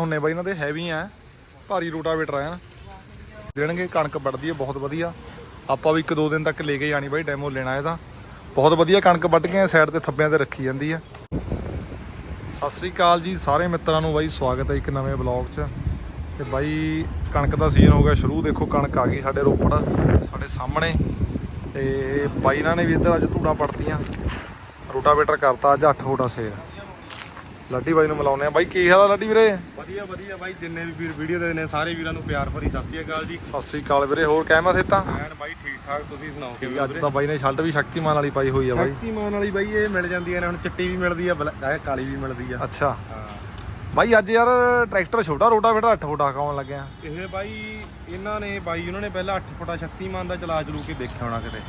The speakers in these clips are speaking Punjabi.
ਹੁੰਨੇ ਬਾਈ, ਇਹਨਾਂ ਦੇ ਹੈਵੀ ਆ। ਭਾਰੀ ਰੋਟਾਵੇਟਰ ਆ ਦੇਣਗੇ, ਕਣਕ ਵੱਢਦੀ ਹੈ ਬਹੁਤ ਵਧੀਆ। ਆਪਾਂ ਵੀ ਇੱਕ ਦੋ ਦਿਨ ਤੱਕ ਲੈ ਕੇ ਜਾਣੀ ਬਾਈ ਡੈਮੋ ਲੈਣਾ ਇਹਦਾ ਬਹੁਤ ਵਧੀਆ ਕਣਕ ਵੱਢ ਕੇ ਸਾਈਡ ਤੇ ਥੱਬਿਆਂ ਤੇ ਰੱਖੀ ਜਾਂਦੀ ਆ। ਸਤਿ ਸ੍ਰੀ ਅਕਾਲ ਜੀ, ਸਾਰੇ ਮਿੱਤਰਾਂ ਨੂੰ ਬਾਈ, ਸਵਾਗਤ ਹੈ ਇੱਕ ਨਵੇਂ ਬਲੌਗ 'ਚ। ਤੇ ਬਾਈ, ਕਣਕ ਦਾ ਸੀਜ਼ਨ ਹੋ ਗਿਆ ਸ਼ੁਰੂ, ਦੇਖੋ ਕਣਕ ਆ ਗਈ ਸਾਡੇ ਰੋਪੜ, ਸਾਡੇ ਸਾਹਮਣੇ। ਤੇ ਬਾਈ, ਇਹਨਾਂ ਨੇ ਵੀ ਇੱਧਰ ਅੱਜ ਧੂੜਾਂ ਪੜਤੀਆਂ ਰੋਟਾਵੇਟਰ ਕਰਤਾ ਅੱਜ 8 ਫੁੱਟਾ ਸੇਲ ਲੱਡੀ ਬਾਈ ਨੂੰ ਮਿਲਾਉਂਦੇ ਆ ਬਾਈ ਕੀ ਹਾਲ ਆ ਲੱਡੀ ਵੀਰੇ? ਵਧੀਆ ਵਧੀਆ ਬਾਈ ਜਿੰਨੇ ਵੀ ਵੀਰ ਵੀਡੀਓ ਦੇ ਨੇ ਸਾਰੇ ਵੀਰਾਂ ਨੂੰ ਪਿਆਰ ਭਰੀ ਸਤਿ ਸ੍ਰੀ ਅਕਾਲ ਜੀ। ਸਤਿ ਸ੍ਰੀ ਅਕਾਲ ਵੀਰੇ ਹੋਰ ਕਹਿਮਾ ਸੇਤਾ ਐਨ ਬਾਈ ਠੀਕ ਠਾਕ ਤੁਸੀਂ ਸੁਣਾਓ ਕਿਵੇਂ ਅੱਜ ਤਾਂ ਬਾਈ ਨੇ ਸ਼ਰਟ ਵੀ ਸ਼ਕਤੀਮਾਨ ਵਾਲੀ ਪਾਈ ਹੋਈ ਆ ਬਾਈ। ਸ਼ਕਤੀਮਾਨ ਵਾਲੀ ਬਾਈ ਇਹ ਮਿਲ ਜਾਂਦੀਆਂ ਨੇ ਹੁਣ ਚਿੱਟੀ ਵੀ ਮਿਲਦੀ ਆ ਕਾਲੀ ਵੀ ਮਿਲਦੀ ਆ। ਅੱਛਾ। ਹਾਂ। ਬਾਈ ਅੱਜ ਯਾਰ ਟਰੈਕਟਰ ਛੋਟਾ ਰੋਟਾਵੇਟਰ 8 ਫੁੱਟਾ ਕਾਉਣ ਲੱਗਿਆ। ਇਹ ਬਾਈ ਇਹਨਾਂ ਨੇ ਬਾਈ ਉਹਨਾਂ ਨੇ ਪਹਿਲਾਂ 8 ਫੁੱਟਾ ਸ਼ਕਤੀਮਾਨ ਦਾ ਚਲਾ ਚਲੂ ਕੇ ਦੇਖਿਆ ਹੋਣਾ ਕਿਤੇ।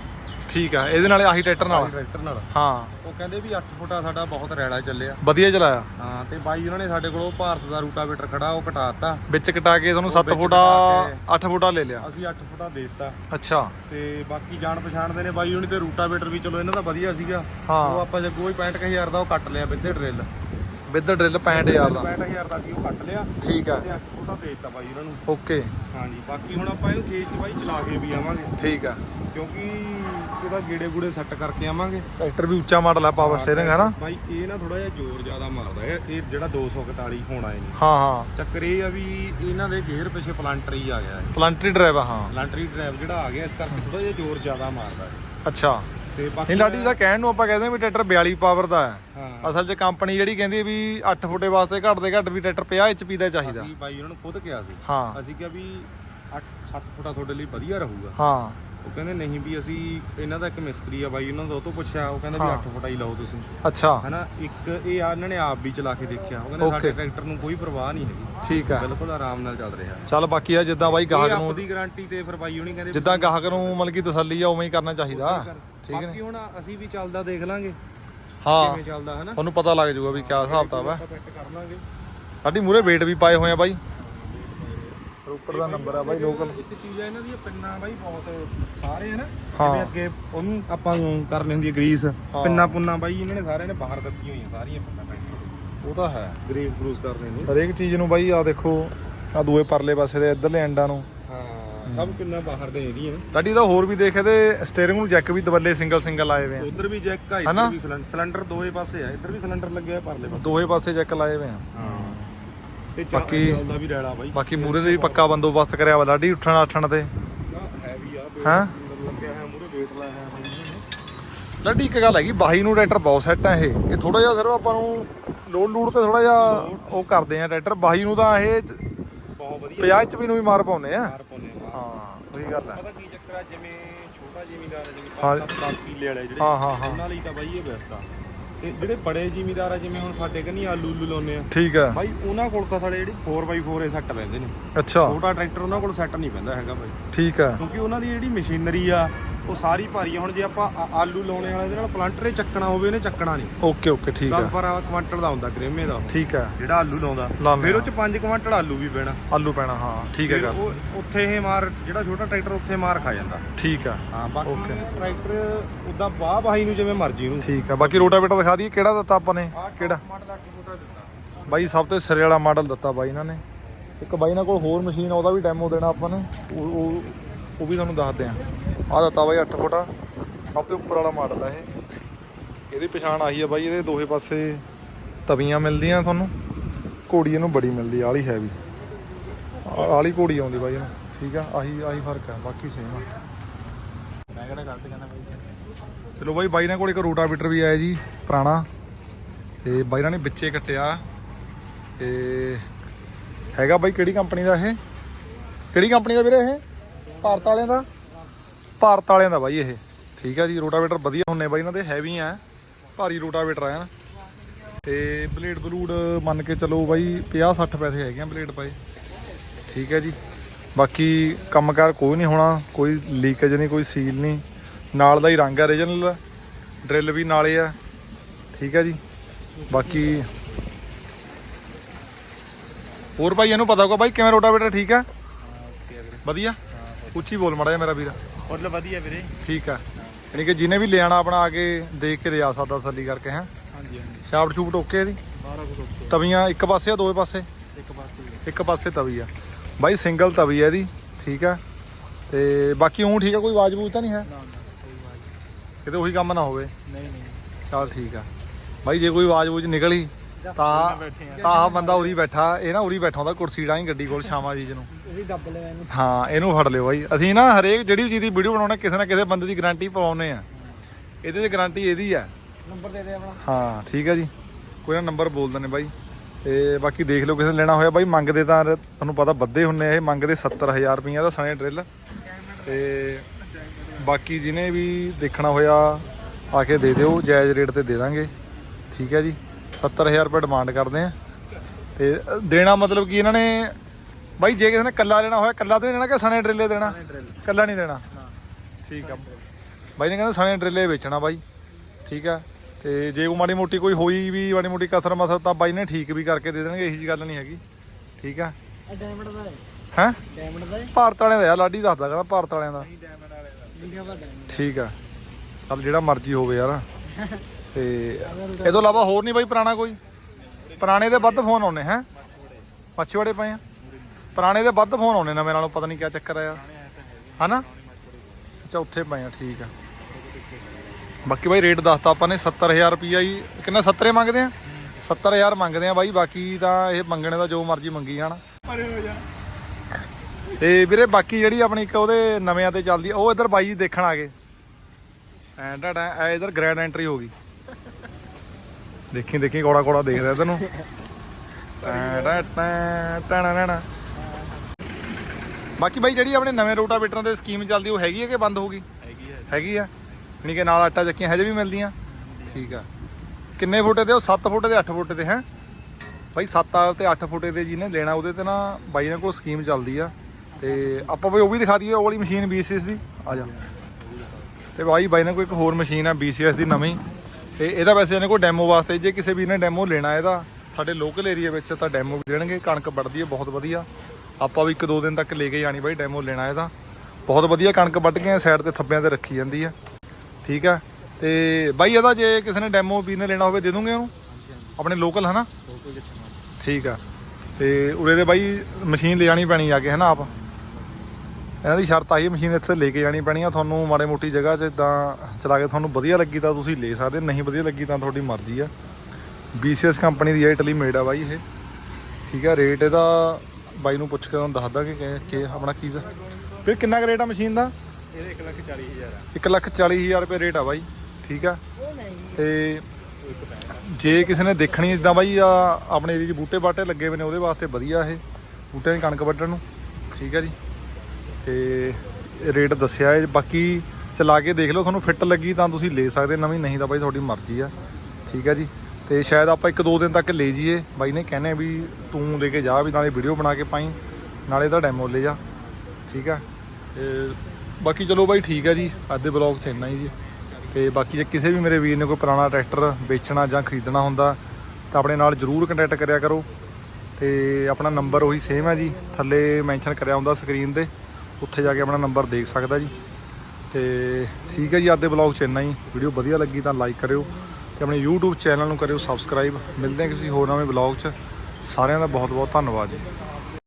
ਠੀਕ ਆ ਇਹਦੇ ਨਾਲ ਆਹੀ ਟਰੈਕਟਰ ਨਾਲ ਟਰੈਕਟਰ ਨਾਲ ਹਾਂ। ਉਹ ਕਹਿੰਦੇ ਵੀ 8 ਫੁੱਟਾ ਸਾਡਾ ਬਹੁਤ ਰੈੜਾ ਚੱਲਿਆ। ਵਧੀਆ ਚਲਾਇਆ? ਹਾਂ ਤੇ ਬਾਈ ਉਹਨਾਂ ਨੇ ਸਾਡੇ ਕੋਲ ਉਹ ਭਾਰਤ ਦਾ ਰੂਟਾਵੇਟਰ ਖੜਾ ਉਹ ਕਟਾਤਾ ਵਿੱਚ ਕਟਾ ਕੇ ਤੁਹਾਨੂੰ 7 ਵਿੱਚ ਫੁੱਟਾ ਕਟਾ 8 ਫੁੱਟਾ ਲੈ ਲਿਆ? ਅਸੀਂ 8 ਫੁੱਟਾ ਦੇ ਦਿੱਤਾ। ਅੱਛਾ। ਤੇ ਬਾਕੀ ਜਾਣ ਪਛਾਣ ਦੇ ਨੇ ਬਾਈ ਹੁਣੀ ਤੇ ਰੂਟਾਵੇਟਰ ਵੀ ਚਲੋ ਇਹਨਾਂ ਦਾ ਵਧੀਆ ਸੀਗਾ। ਹਾਂ। ਉਹ ਆਪਾਂ ਜੇ ਕੋਈ 65000 ਦਾ ਉਹ ਕੱਟ ਲਿਆ ਬਿੱਦੇ ਡਰਿਲ। ਵਿਦ ਡਰਿਲ 65000 ਦਾ। 65000 ਦਾ ਸੀ ਉਹ ਕੱਟ ਲਿਆ। ਠੀਕ ਆ। ਤੇ ਉਹਦਾ ਦੇ ਦਿੱਤਾ ਬਾਈ ਉਹਨਾਂ ਨੂੰ। ਓਕੇ। ਹਾਂਜੀ ਬਾਕੀ ਹੁਣ ਆਪਾਂ ਇਹਨੂੰ ਖੇਤ 'ਚ ਬਾਈ ਚਲਾ ਕੇ ਵੀ ਆਵਾਂਗੇ। ਠੀਕ ਆ। ਕਿਉਂਕਿ ਇਹਦਾ ਗੇੜੇ ਗੂੜੇ ਸੈੱਟ ਕਰਕੇ ਆਵਾਂਗੇ। ਟਰੈਕਟਰ ਵੀ ਉੱਚਾ ਮਾਡਲ ਆ ਪਾਵਰ ਸਟੀਅਰਿੰਗ ਹੈ ਨਾ? ਬਾਈ ਇਹ ਨਾ ਥੋੜਾ ਜਿਹਾ ਜ਼ੋਰ ਜ਼ਿਆਦਾ ਮਾਰਦਾ ਹੈ। ਇਹ ਜਿਹੜਾ 241 ਹੋਣਾ ਇਹ ਨਹੀਂ ਹਾਂ ਹਾਂ। ਚੱਕਰ ਇਹ ਆ ਵੀ ਇਹਨਾਂ ਦੇ ਗੇਅਰ ਪਿੱਛੇ ਪਲਾਂਟਰ ਆ ਗਿਆ ਹੈ। ਪਲੰਟਰੀ ਡਰਾਈਵ ਹਾਂ। ਪਲਾਂਟਰੀ ਡਰਾਈਵ ਜਿਹੜਾ ਆ ਗਿਆ ਇਸ ਕਰਕੇ ਥੋੜਾ ਜਿਹਾ ਜ਼ੋਰ ਜ਼ਿਆਦਾ ਮਾਰਦਾ ਹੈ। ਅੱਛਾ। ਤੇ ਬਾਕੀ ਨਹੀਂ ਲਾਡੀ ਦਾ ਕਹਿਣ ਨੂੰ ਆਪਾਂ ਕਹਿੰਦੇ ਆ ਵੀ ਟਰੈਕਟਰ 42 ਪਾਵਰ ਦਾ ਹੈ। ਹਾਂ। ਅਸਲ 'ਚ ਕੰਪਨੀ ਜਿਹੜੀ ਕਹਿੰਦੀ ਹੈ ਵੀ 8 ਫੁੱਟੇ ਵਾਸਤੇ ਘੱਟ ਦੇ ਘੱਟ ਵੀ ਟਰੈਕਟਰ 50 HP ਦਾ ਚਾਹੀਦਾ। ਅਸੀਂ ਬਾਈ ਉਹਨਾਂ ਨੂੰ ਖੁਦ ਕਿਹਾ ਸੀ। ਹਾਂ। ਅਸੀਂ ਕਿਹਾ ਵੀ 8 7 ਫੁੱਟਾ ਤੁਹਾਡੇ ਲਈ ਵਧੀਆ ਰਹੂਗਾ। ਹਾਂ। ਉਹ ਕਹਿੰਦੇ ਨਹੀਂ ਵੀ ਅਸੀਂ ਇਹਨਾਂ ਦਾ ਇੱਕ ਮਿਸਤਰੀ ਆ ਬਾਈ ਉਹਨਾਂ ਦਾ ਉਹ ਤੋਂ ਪੁੱਛਿਆ ਉਹ ਕਹਿੰਦੇ ਵੀ ਹਾਂ। 8 ਫੁੱਟਾ ਹੀ ਲਾਓ ਤੁਸੀਂ। ਅੱਛਾ। ਹਨਾ ਇੱਕ ਇਹ ਆ ਇਹਨਾਂ ਨੇ ਆਪ ਵੀ ਚਲਾ ਕੇ ਦੇਖਿਆ। ਉਹ ਕਹਿੰਦੇ ਸਾਡੇ Okay. ਟਰੈਕਟਰ ਨੂੰ ਕੋਈ ਪਰਵਾਹ ਨਹੀਂ ਹੈਗੀ। ਠੀਕ ਆ ਬਿਲਕੁਲ ਆਰਾਮ ਨਾਲ ਚੱਲ ਰਿਹਾ। ਚੱਲ ਬਾਕੀ ਆ ਜਿੱਦਾਂ ਬਾਈ ਗਾਹਕ ਇਹ ਨੂੰ ਆਪਦੀ ਗਾਰੰਟੀ ਤੇ ਫਿਰ ਬਾਈ ਹੁਣੀ ਕਹਿੰਦੇ ਜਿੱਦਾਂ ਗਾਹਕ ਨੂੰ ਮਤਲਬ ਕਿ ਤਸੱਲੀ ਆ ਉਵੇਂ ਹੀ ਕਰਨਾ ਚਾਹੀਦਾ। ਠੀਕ ਨੇ? ਬਾਕੀ ਹੁਣ ਅਸੀਂ ਵੀ ਚੱਲਦਾ ਦੇਖ ਲਾਂਗੇ। ਹਾਂ। ਕਿਵੇਂ ਚੱਲਦਾ ਹਨਾ? ਤੁਹਾਨੂੰ ਪਤਾ ਲੱਗ ਜਾਊਗਾ ਵੀ ਕਿਆ ਹਿਸਾਬ ਕਿਤਾਬ ਹੈ। ਆਪਾਂ ਸੈੱਟ ਕਰ ਲਾਂਗੇ। ਸਾਡੀ ਮੂਰੇ weight ਵੀ ਪਾਏ ਹੋਏ ਆ ਬਾਈ। ਰੋਪੜ ਦਾ ਨੰਬਰ ਆ ਬਾਈ ਲੋਕਲ ਇੱਕ ਚੀਜ਼ ਆ ਇਹਨਾਂ ਦੀਆਂ ਪਿੰਨਾਂ ਬਾਈ ਬਹੁਤ ਸਾਰੇ ਹਨ। ਜਿਵੇਂ ਅੱਗੇ ਉਹਨੂੰ ਆਪਾਂ ਕਰਨੀ ਹੁੰਦੀ ਹੈ ਗਰੀਸ। ਪਿੰਨਾਂ ਪੁੰਨਾਂ ਬਾਈ ਇਹਨਾਂ ਨੇ ਸਾਰਿਆਂ ਨੇ ਬਾਹਰ ਦਿੱਤੀਆਂ ਹੋਈਆਂ ਸਾਰੀਆਂ ਪਿੰਨਾਂ ਟਰੈਕਟਰ ਉਹ ਤਾਂ ਹੈ। ਗਰੀਸ ਗਰੂਸ ਕਰਨੇ ਨੂੰ। ਹਰੇਕ ਚੀਜ਼ ਨੂੰ ਬਾਈ ਆ ਦੇਖੋ ਆ ਦੂਏ ਪਰਲੇ ਪਾਸੇ ਦੇ ਇੱਧਰਲੇ ਐਂਡਾਂ ਨੂੰ। ਸਭ ਪਿੰਨਾਂ ਬਾਹਰ ਦੇ ਇਹਦੀਆਂ ਸਾਡੀ ਤਾਂ ਹੋਰ ਵੀ ਦੇਖੇ ਤੇ ਸਟੀਅਰਿੰਗ ਨੂੰ ਜੈਕ ਵੀ ਦਬੱਲੇ ਸਿੰਗਲ ਸਿੰਗਲ ਆਏ ਹੋਏ ਆ। ਉਧਰ ਵੀ ਜੈਕ ਆ? ਇੱਧਰ ਵੀ ਸਿਲੰਡਰ ਸਿਲੰਡਰ ਦੋਵੇਂ ਪਾਸੇ ਆ। ਇੱਧਰ ਵੀ ਸਿਲੰਡਰ ਲੱਗਿਆ ਪਰਲੇ ਪਾਸੇ। ਦੋਹੇ ਪਾਸੇ ਜੈਕ ਲਾਏ ਹੋਏ ਆ। ਹਾਂ। ਤੇ ਬਾਕੀ- ਚੱਲਦਾ ਵੀ ਰੈਲਾ ਬਾਈ। ਬਾਕੀ ਮੂਰੇ ਦੇ ਵੀ ਪੱਕਾ ਬੰਦੋਬਸਤ ਕਰਿਆ ਵਾ ਲਾਡੀ ਉੱਠਣ ਆਠਣ ਤੇ। ਹੈਵੀ ਆ ਹੈਂ? ਲੱਗਿਆ ਹੈ ਮੂਰੇ ਵੇਟ ਲਾਇਆ ਹੈ ਬਾਈ ਲਾਡੀ ਇੱਕ ਗੱਲ ਹੈਗੀ ਬਾਹੀ ਨੂੰ ਟਰੈਕਟਰ ਬਹੁਤ ਸੈੱਟ ਆ ਇਹ। ਇਹ ਥੋੜਾ ਜਿਹਾ ਸਿਰਫ ਆਪਾਂ ਨੂੰ ਲੋਡ ਲੂਡ ਤੇ ਥੋੜਾ ਜਿਹਾ ਉਹ ਕਰਦੇ ਆ ਟਰੈਕਟਰ। ਬਾਹੀ ਨੂੰ ਤਾਂ ਇਹ ਬਹੁਤ ਵਧੀਆ। 50 ਚ ਵੀ ਨੂੰ ਵੀ ਮਾਰ ਪਾਉਂਦੇ ਆ। ਮਾਰ ਪਾਉਂਦੇ ਆ। ਹਾਂ ਉਹੀ ਗੱਲ ਹੈ। ਪਤਾ ਕੀ ਚੱਕਰ ਆ ਜਿਵੇਂ ਛੋਟਾ ਜ਼ਿਮੀਦਾਰ ਆ ਜਿਵੇਂ ਹਾਂ। 5-7 ਕਿੱਲੇ ਵਾਲੇ ਜਿਹੜੇ ਹਾਂ, ਹਾਂ, ਹਾਂ। ਉਹਨਾਂ ਲਈ ਤਾਂ ਬਾਈ ਇਹ ਬੈਸਟ ਆ। ਤੇ ਜਿਹੜੇ ਬੜੇ ਜ਼ਿਮੀਦਾਰ ਆ ਜਿਵੇਂ ਹੁਣ ਸਾਡੇ ਕੰਨੀ ਆਲੂ ਉਲੂ ਲਾਉਂਦੇ ਆ। ਠੀਕ ਆ ਬਾਈ ਉਹਨਾਂ ਕੋਲ ਤਾਂ ਸਾਡੇ ਜਿਹੜੀ 4x4 ਇਹ ਸੈੱਟ ਪੈਂਦੇ ਨੇ। ਅੱਛਾ। ਛੋਟਾ ਟਰੈਕਟਰ ਉਹਨਾਂ ਕੋਲ ਸੈੱਟ ਨਹੀਂ ਪੈਂਦਾ ਹੈਗਾ ਬਾਈ। ਠੀਕ ਆ ਕਿਉਂਕਿ ਉਹਨਾਂ ਦੀ ਜਿਹੜੀ ਮਸ਼ੀਨਰੀ ਆ ਉਹ ਸਾਰੀ ਭਾਰੀ ਆ। ਹੁਣ ਜੇ ਆਪਾਂ ਆ- ਆਲੂ ਲਾਉਣੇ ਵਾਲੇ ਦੇ ਨਾਲ ਪਲਾਂਟਰ ਹੀ ਚੱਕਣਾ ਹੋਵੇ ਇਹਨੇ ਚੱਕਣਾ ਨਹੀਂ। ਓਕੇ ਓਕੇ ਠੀਕ 10 ਆ 12 ਕੁਆਂਟਲ ਦਾ ਹੁੰਦਾ ਗਰੇਮੇ ਦਾ ਉਹ, ਠੀਕ ਆ। ਜਿਹੜਾ ਆਲੂ ਲਾਉਂਦਾ ਲਾਉਂਦੇ ਫਿਰ। ਉਹ ਚ 5 ਕੁਆਂਟਲ ਆਲੂ ਵੀ ਪੈਣਾ। ਆਲੂ ਪੈਣਾ ਹਾਂ ਠੀਕ ਹੈ ਫਿਰ ਗੱਲ। ਉਹ ਉੱਥੇ ਇਹ ਮਾਰ ਜਿਹੜਾ ਛੋਟਾ ਟਰੈਕਟਰ ਉੱਥੇ ਮਾਰ ਖਾ ਜਾਂਦਾ। ਠੀਕ ਆ। ਹਾਂ ਬਾਕੀ Okay. ਟਰੈਕਟਰ ਉਦਾਂ ਬਾਹ ਬਾਹੀ ਨੂੰ ਜਿਵੇਂ ਮਰਜ਼ੀ ਉਹਨੂੰ ਠੀਕ ਆ। ਬਾਕੀ ਰੋਟਾਵੇਟਰ ਦਿਖਾ ਦਈਏ ਕਿਹੜਾ ਦਿੱਤਾ ਆਪਾਂ ਨੇ? ਕਿਹੜਾ? ਮਾਡਲ 8 ਫੁੱਟਾ ਦਿੱਤਾ। ਬਾਈ ਸਭ ਤੋਂ ਸਿਰੇ ਵਾਲਾ ਮਾਡਲ ਦਿੱਤਾ ਬਾਈ ਇਹਨਾਂ ਨੇ। ਇੱਕ ਬਾਈ ਨਾਲ ਕੋਲ ਹੋਰ ਮਸ਼ੀਨ ਆ ਉਹਦਾ ਵੀ ਡੈਮੋ ਦੇਣਾ ਆਪਾਂ ਨੇ। ਉਹ ਉਹ ਉਹ ਵੀ ਤੁਹਾਨੂੰ ਦੱਸਦੇ ਆ। ਆ ਦਿੱਤਾ ਬਾਈ 8 ਫੁੱਟਾ। ਸਭ ਤੋਂ ਉੱਪਰ ਵਾਲਾ ਮਾਡਲ ਆ ਇਹ। ਇਹਦੀ ਪਛਾਣ ਆਹੀ ਆ ਬਾਈ ਇਹਦੇ ਦੋਹੇ ਪਾਸੇ ਤਵੀਆਂ ਮਿਲਦੀਆਂ ਤੁਹਾਨੂੰ। ਘੋੜੀ ਇਹਨੂੰ ਬੜੀ ਮਿਲਦੀ ਆਲੀ ਹੈਵੀ ਆਲੀ ਘੋੜੀ ਆਉਂਦੀ ਬਾਈ ਇਹਨੂੰ। ਠੀਕ ਆ ਆਹੀ ਆਹੀ ਫ਼ਰਕ ਆ ਬਾਕੀ ਸੇਮ ਆ। ਮੈਂ ਕਿਹੜਾ ਗਲਤ ਕਹਿੰਦਾ ਬਾਈ? ਚਲੋ ਬਾਈ ਬਾਈ ਨਾਲ ਕੋਲ ਇੱਕ ਰੋਟਾਵੀਟਰ ਵੀ ਆਇਆ ਜੀ ਪੁਰਾਣਾ। ਤੇ ਬਾਈ ਨਾਲ ਨੇ ਵਿੱਚੇ ਕੱਟਿਆ। ਤੇ ਹੈਗਾ ਬਾਈ ਕਿਹੜੀ ਕੰਪਨੀ ਦਾ ਇਹ? ਕਿਹੜੀ ਕੰਪਨੀ ਦਾ ਵੀਰੇ ਇਹ? ਭਾਰਤ ਵਾਲਿਆਂ ਦਾ? ਭਾਰਤ ਵਾਲਿਆਂ ਦਾ ਬਾਈ ਇਹ। ਠੀਕ ਆ ਜੀ ਰੋਟਾਵੇਟਰ ਵਧੀਆ ਹੁੰਨੇ ਬਾਈ ਇਹਨਾਂ ਦੇ ਹੈਵੀ ਆ। ਭਾਰੀ ਰੋਟਾਵੇਟਰ ਆ ਤੇ ਬਲੇਡ ਬਲੂਡ ਮੰਨ ਕੇ ਚਲੋ ਬਾਈ 50 60 ਪੈਸੇ ਹੈਗੇ ਆ ਬਲੇਡ ਪਏ। ਠੀਕ ਹੈ ਜੀ। ਬਾਕੀ ਕੰਮਕਾਰ ਕੋਈ ਨਹੀਂ ਹੋਣਾ ਕੋਈ ਲੀਕੇਜ ਨਹੀਂ ਕੋਈ ਸੀਲ ਨਹੀਂ। ਨਾਲ ਦਾ ਹੀ ਰੰਗ ਹੈ ਰੀਜਨਲ ਡਰਿਲ ਵੀ ਨਾਲੇ ਆ। ਠੀਕ ਹੈ ਜੀ। ਬਾਕੀ ਹੋਰ ਭਾਈ ਇਹਨੂੰ ਪਤਾ ਹੋਗਾ ਬਾਈ ਕਿਵੇਂ ਰੋਟਾਵੇਟਰ ਠੀਕ ਆ? ਵਧੀਆ? ਉੱਚੀ ਬੋਲ ਮੜਾ ਮੇਰਾ ਵੀਰ। ਮਤਲਬ ਵਧੀਆ ਵੀਰੇ। ਠੀਕ ਆ। ਯਾਨੀ ਕਿ ਜਿਹਨੇ ਵੀ ਲਿਆਣਾ ਆਪਣਾ ਆ ਕੇ ਦੇਖ ਕੇ ਲਿਆ ਸਕਦਾ ਤਸੱਲੀ ਕਰਕੇ ਹੈ? ਹਾਂਜੀ ਹਾਂਜੀ। ਸ਼ਾਫਟ ਸ਼ੂਟ ਓਕੇ ਇਹਦੀ 12 ਫੁੱਟ ਤਵੀਆਂ ਇੱਕ ਪਾਸੇ ਆ ਦੋਵੇਂ ਪਾਸੇ? ਇੱਕ ਪਾਸੇ ਇੱਕ ਪਾਸੇ ਤਵੀ ਆ। ਬਾਈ ਸਿੰਗਲ ਤਵੀ ਆ ਇਹਦੀ। ਠੀਕ ਆ। ਤੇ ਬਾਕੀ ਉਹ ਠੀਕ ਆ ਕੋਈ ਆਵਾਜ਼ ਬੂਝ ਤਾਂ ਨਹੀਂ ਹੈ? ਨਾ ਨਾ ਕੋਈ ਆਵਾਜ਼ ਕਿਤੇ ਉਹੀ ਕੰਮ ਨਾ ਹੋਵੇ? ਨਹੀਂ ਨਹੀਂ। ਚੱਲ ਠੀਕ ਆ। ਬਾਈ ਜੇ ਕੋਈ ਆਵਾਜ਼ ਬੂਝ ਨਿਕਲੀ ਤਾਂ ਆ। ਤਾਂ ਆਹ ਬੰਦਾ ਉਰੀ ਬੈਠਾ ਇਹ ਨਾ ਉਰੀ ਬੈਠਾ ਹੁੰਦਾ ਕੁਰਸੀ ਡਾਹੀਂ ਗੱਡੀ ਕੋਲ ਸ਼ਾਮਾਂ ਜੀ ਨੂੰ ਉਹ ਵੀ ਦੱਬ ਲਿਆ ਇਹਨੂੰ। ਹਾਂ ਇਹਨੂੰ ਫੜ ਲਿਓ ਬਾਈ। ਅਸੀਂ ਨਾ ਹਰੇਕ ਜਿਹੜੀ ਵੀ ਚੀਜ਼ ਦੀ ਵੀਡੀਓ ਬਣਾਉਣਾ ਕਿਸੇ ਨਾ ਕਿਸੇ ਬੰਦੇ ਦੀ ਗਾਰੰਟੀ ਪਵਾਉਨੇ ਆ। ਇਹਦੇ 'ਚ ਗਾਰੰਟੀ ਇਹਦੀ ਆ। ਨੰਬਰ ਦੇ ਦੇ ਆਪਣਾ। ਹਾਂ ਠੀਕ ਆ ਜੀ। ਕੋਈ ਨਾ ਨੰਬਰ ਬੋਲ ਦਿੰਦੇ ਬਾਈ। ਤੇ ਬਾਕੀ ਦੇਖ ਲਓ ਕਿਸੇ ਨੇ ਲੈਣਾ ਹੋਇਆ ਬਾਈ। ਮੰਗਦੇ ਤਾਂ ਤੁਹਾਨੂੰ ਪਤਾ ਬੱਦੇ ਹੁੰਨੇ ਆ ਇਹ। ਮੰਗਦੇ 70000 ਰੁਪਈਆ ਦਾ ਸਣੇ ਡਰਿਲ ਤੇ ਬਾਕੀ ਜਿਹਨੇ ਵੀ ਦੇਖਣਾ ਹੋਇਆ ਆ ਕੇ ਦੇ ਦਿਓ। ਜਾਇਜ਼ ਰੇਟ ਤੇ ਦੇ ਦਾਂਗੇ। ਠੀਕ ਹੈ ਜੀ। 70000 ਰੁਪਏ ਡਿਮਾਂਡ ਕਰਦੇ ਆ। ਤੇ ਦੇਣਾ ਮਤਲਬ ਕਿ ਇਹਨਾਂ ਨੇ ਬਾਈ ਜੇ ਕਿਸੇ ਨੇ ਕੱਲਾ ਲੈਣਾ ਹੋਇਆ ਕੱਲਾ ਤੇ ਨਹੀਂ ਲੈਣਾ ਕਿ ਸਣੇ ਡਰਿਲੇ ਦੇਣਾ? ਕੱਲਾ ਨਹੀਂ ਦੇਣਾ। ਠੀਕ ਆ। ਬਾਈ ਨੇ ਕਹਿੰਦਾ ਸਣੇ ਡਰਿਲੇ ਵੇਚਣਾ ਬਾਈ। ਠੀਕ ਆ। ਤੇ ਜੇ ਕੋਈ ਮਾੜੀ ਮੋਟੀ ਕੋਈ ਹੋਈ ਵੀ ਮਾੜੀ ਮੋਟੀ ਕਸਰ ਮਸਰ ਤਾਂ ਬਾਈ ਨੇ ਠੀਕ ਵੀ ਕਰਕੇ ਦੇ ਦੇਣਗੇ ਇਹੀ ਜੀ ਗੱਲ ਨਹੀਂ ਹੈਗੀ। ਠੀਕ ਆ। ਡਾਇਮੰਡ ਦਾ ਹੈ। ਹੈ? ਡਾਇਮੰਡ ਦਾ ਹੈ? ਭਾਰਤ ਵਾਲਿਆਂ ਦਾ ਯਾਰ ਲਾਡੀ ਦੱਸਦਾ ਕਹਿੰਦਾ ਭਾਰਤ ਵਾਲਿਆਂ ਦਾ। ਠੀਕ ਆ। ਚੱਲ ਜਿਹੜਾ ਮਰਜ਼ੀ ਹੋਵੇ ਯਾਰ। ਤੇ ਇਹ ਤੋਂ ਇਲਾਵਾ ਹੋਰ ਨਹੀਂ ਬਾਈ ਪੁਰਾਣਾ ਕੋਈ? ਪੁਰਾਣੇ ਦੇ ਵੱਧ ਫੋਨ ਆਉਨੇ ਹੈ? ਪਛਵਾੜੇ ਪਏ ਆ। ਪੁਰਾਣੇ ਦੇ ਵੱਧ ਫੋਨ ਆਉਨੇ ਨਵੇਂ ਨਾਲੋਂ ਪਤਾ ਨਹੀਂ ਕੀ ਚੱਕਰ ਆ ਯਾਰ। ਹਨਾ? ਅੱਛਾ ਉੱਥੇ ਪਏ ਆ ਠੀਕ ਆ। ਬਾਕੀ ਬਾਈ ਰੇਟ ਦੱਸਤਾ ਆਪਾਂ ਨੇ 70000 ਰੁਪਈਆ ਹੀ। ਕਿੰਨਾ 70 ਮੰਗਦੇ ਆ? 70000 ਮੰਗਦੇ ਆ ਬਾਈ ਬਾਕੀ ਤਾਂ ਇਹ ਮੰਗਣੇ ਦਾ ਜੋ ਮਰਜ਼ੀ ਮੰਗੀ ਜਾਣ। ਪਰੇ ਤੇ ਵੀਰੇ ਬਾਕੀ ਜਿਹੜੀ ਆਪਣੀ ਇੱਕ ਉਹਦੇ ਨਵਿਆਂ ਤੇ ਚੱਲਦੀ ਆ, ਉਹ ਇਧਰ ਬਾਈ ਜੀ ਦੇਖਣ ਆ ਗਏ। ਐਂ ਟਾਟਾ ਇਧਰ ਗ੍ਰੈਂਡ ਐਂਟਰੀ ਹੋ ਗਈ। ਦੇਖੀ ਦੇਖੀ ਕੋੜਾ ਕੋੜਾ ਦੇਖਦਾ ਤੈਨੂੰ। ਟਾ ਟਾ ਟਾ ਨਾ ਬਾਕੀ ਬਾਈ ਜਿਹੜੀ ਆਪਣੇ ਨਵੇਂ ਰੋਟਾਵੇਟਰਾਂ ਦੇ ਸਕੀਮ ਚੱਲਦੀ ਉਹ ਹੈਗੀ ਹੈ ਕਿ ਬੰਦ ਹੋ ਗਈ? ਹੈਗੀ ਹੈ। ਹੈਗੀ ਆ ਯਾਨੀ ਕਿ ਨਾਲ ਆਟਾ ਚੱਕੀਆਂ ਹਜੇ ਵੀ ਮਿਲਦੀਆਂ? ਠੀਕ ਆ। ਕਿੰਨੇ ਫੁੱਟੇ ਤੇ ਉਹ 7 ਫੁੱਟ ਤੇ 8 ਫੁੱਟ ਤੇ ਹੈ? ਬਾਈ 7 ਤੇ 8 ਫੁੱਟੇ ਤੇ ਜਿਹਨੇ ਲੈਣਾ ਉਹਦੇ ਤੇ ਨਾ ਬਾਈ ਨਾਲ ਕੋਲ ਸਕੀਮ ਚੱਲਦੀ ਆ। ਤੇ ਆਪਾਂ ਬਈ ਉਹ ਵੀ ਦਿਖਾ ਦਈਏ ਉਹ ਵਾਲੀ ਮਸ਼ੀਨ BCS ਦੀ। ਆ ਜਾ। ਤੇ ਬਾਈ ਬਾਈ ਨਾਲ ਕੋਈ ਇੱਕ ਹੋਰ ਮਸ਼ੀਨ ਆ BCS ਦੀ ਨਵੀਂ। ਤੇ ਇਹਦਾ ਵੈਸੇ ਇਹਨੇ ਕੋਈ ਡੈਮੋ ਵਾਸਤੇ ਜੇ ਕਿਸੇ ਵੀ ਨੇ ਡੈਮੋ ਲੈਣਾ ਇਹਦਾ ਸਾਡੇ ਲੋਕਲ ਏਰੀਆ ਵਿੱਚ ਤਾਂ ਡੈਮੋ ਵੀ ਦੇਣਗੇ ਕਣਕ ਵੱਢਦੀ ਹੈ ਬਹੁਤ ਵਧੀਆ। ਆਪਾਂ ਵੀ ਇੱਕ ਦੋ ਦਿਨ ਤੱਕ ਲੈ ਕੇ ਜਾਣੀ ਬਾਈ ਡੈਮੋ ਲੈਣਾ ਇਹਦਾ। ਬਹੁਤ ਵਧੀਆ ਕਣਕ ਵੱਢ ਕੇ ਸਾਈਡ ਤੇ ਥੱਬਿਆਂ ਤੇ ਰੱਖੀ ਜਾਂਦੀ ਆ ਠੀਕ ਆ ਤੇ ਬਾਈ ਇਹਦਾ ਜੇ ਕਿਸੇ ਨੇ ਡੈਮੋ ਵੀ ਨੇ ਲੈਣਾ ਹੋਵੇ ਦੇ ਦੂੰਗੇ ਉਹਨੂੰ? ਆਪਣੇ ਲੋਕਲ ਹਨਾ? ਠੀਕ ਆ। ਤੇ ਉਰੇ ਦੇ ਬਾਈ ਮਸ਼ੀਨ ਲੈ ਜਾਣੀ ਪੈਣੀ ਆ ਕੇ ਹਨਾ ਆਪ? ਇਹਨਾਂ ਦੀ ਸ਼ਰਤ ਆਈ ਮਸ਼ੀਨ ਇੱਥੇ ਲੈ ਕੇ ਜਾਣੀ ਪੈਣੀ ਆ। ਤੁਹਾਨੂੰ ਮਾੜੇ ਮੋਟੀ ਜਗ੍ਹਾ 'ਚ ਇਦਾਂ ਚਲਾ ਕੇ ਤੁਹਾਨੂੰ ਵਧੀਆ ਲੱਗੀ ਤਾਂ ਤੁਸੀਂ ਲੈ ਸਕਦੇ ਨਹੀਂ ਵਧੀਆ ਲੱਗੀ ਤਾਂ ਤੁਹਾਡੀ ਮਰਜ਼ੀ ਆ। BCS ਕੰਪਨੀ ਦੀ ਹੈ ਇਟਲੀ ਮੇਡ ਆ ਬਾਈ ਇਹ। ਠੀਕ ਆ ਰੇਟ ਇਹਦਾ ਬਾਈ ਨੂੰ ਪੁੱਛ ਕੇ ਤੁਹਾਨੂੰ ਦੱਸ ਦਾਂਗੇ ਕਿ ਕਿ ਆਪਣਾ ਕੀ ਆ ਫਿਰ ਕਿੰਨਾ ਕੁ ਰੇਟ ਆ ਮਸ਼ੀਨ ਦਾ? ਇਹਦੇ 1 ਲੱਖ 40 ਹਜ਼ਾਰ ਆ। ਇੱਕ ਲੱਖ ਚਾਲੀ ਹਜ਼ਾਰ ਰੁਪਏ ਰੇਟ ਆ ਬਾਈ। ਠੀਕ ਆ। ਉਹ ਨਹੀਂ। ਤੇ ਜੇ ਕਿਸੇ ਨੇ ਦੇਖਣੀ ਜਿੱਦਾਂ ਬਾਈ ਆ ਆਪਣੇ ਏਰੀਏ 'ਚ ਬੂਟੇ ਬਾਟੇ ਲੱਗੇ ਹੋਏ ਨੇ ਉਹਦੇ ਵਾਸਤੇ ਵਧੀਆ ਇਹ। ਬੂਟਿਆਂ ਦੀ ਕਣਕ ਵੱਢਣ ਨੂੰ। ਠੀਕ ਹੈ ਜੀ। ਤੇ ਰੇਟ ਦੱਸਿਆ ਹੈ। ਬਾਕੀ ਚਲਾ ਕੇ ਦੇਖ ਲਓ, ਤੁਹਾਨੂੰ ਫਿੱਟ ਲੱਗੀ ਤਾਂ ਤੁਸੀਂ ਲੈ ਸਕਦੇ, ਨਵੀਂ ਨਹੀਂ ਤਾਂ ਬਾਈ ਤੁਹਾਡੀ ਮਰਜ਼ੀ ਆ। ਠੀਕ ਹੈ ਜੀ। ਤੇ ਸ਼ਾਇਦ ਆਪਾਂ ਇੱਕ ਦੋ ਦਿਨ ਤੱਕ ਲੈ ਜਾਈਏ। ਬਾਈ ਨੇ ਕਹਿੰਦੇ ਵੀ ਤੂੰ ਲੈ ਕੇ ਜਾ, ਵੀ ਨਾਲੇ ਵੀਡੀਓ ਬਣਾ ਕੇ ਪਾਈ, ਨਾਲੇ ਤਾਂ ਡੈਮੋ ਲੈ ਜਾ। ਠੀਕ ਆ। ਤੇ ਬਾਕੀ ਚਲੋ ਬਾਈ ਠੀਕ ਹੈ ਜੀ। ਅੱਜ ਦੇ ਬਲੌਗ 'ਚ ਇੰਨਾ ਹੀ ਜੀ। ਤੇ ਬਾਕੀ ਜੇ ਕਿਸੇ ਵੀ ਮੇਰੇ ਵੀਰ ਨੇ ਕੋਈ ਪੁਰਾਣਾ ਟਰੈਕਟਰ ਵੇਚਣਾ ਜਾਂ ਖਰੀਦਣਾ ਹੁੰਦਾ, ਤਾਂ ਆਪਣੇ ਨਾਲ ਜਰੂਰ ਕੰਟੈਕਟ ਕਰਿਆ ਕਰੋ। ਤੇ ਆਪਣਾ ਨੰਬਰ ਉਹੀ ਸੇਮ ਹੈ ਜੀ। ਥੱਲੇ ਮੈਂਸ਼ਨ ਕਰਿਆ ਹੁੰਦਾ ਸਕਰੀਨ ਤੇ। ਉੱਥੇ ਜਾ ਕੇ ਆਪਣਾ ਨੰਬਰ ਦੇਖ ਸਕਦਾ ਜੀ। ਤੇ ਠੀਕ ਹੈ ਜੀ ਅੱਜ ਦੇ ਬਲੌਗ 'ਚ ਇੰਨਾ ਹੀ। ਵੀਡੀਓ ਵਧੀਆ ਲੱਗੀ ਤਾਂ ਲਾਈਕ ਕਰਿਓ ਤੇ ਆਪਣੇ YouTube ਚੈਨਲ ਨੂੰ ਕਰਿਓ ਸਬਸਕ੍ਰਾਈਬ। ਮਿਲਦੇ ਹਾਂ ਕਿਸੇ ਹੋਰ ਨਵੇਂ ਬਲੌਗ 'ਚ। ਸਾਰਿਆਂ ਦਾ ਬਹੁਤ ਬਹੁਤ ਧੰਨਵਾਦ ਜੀ।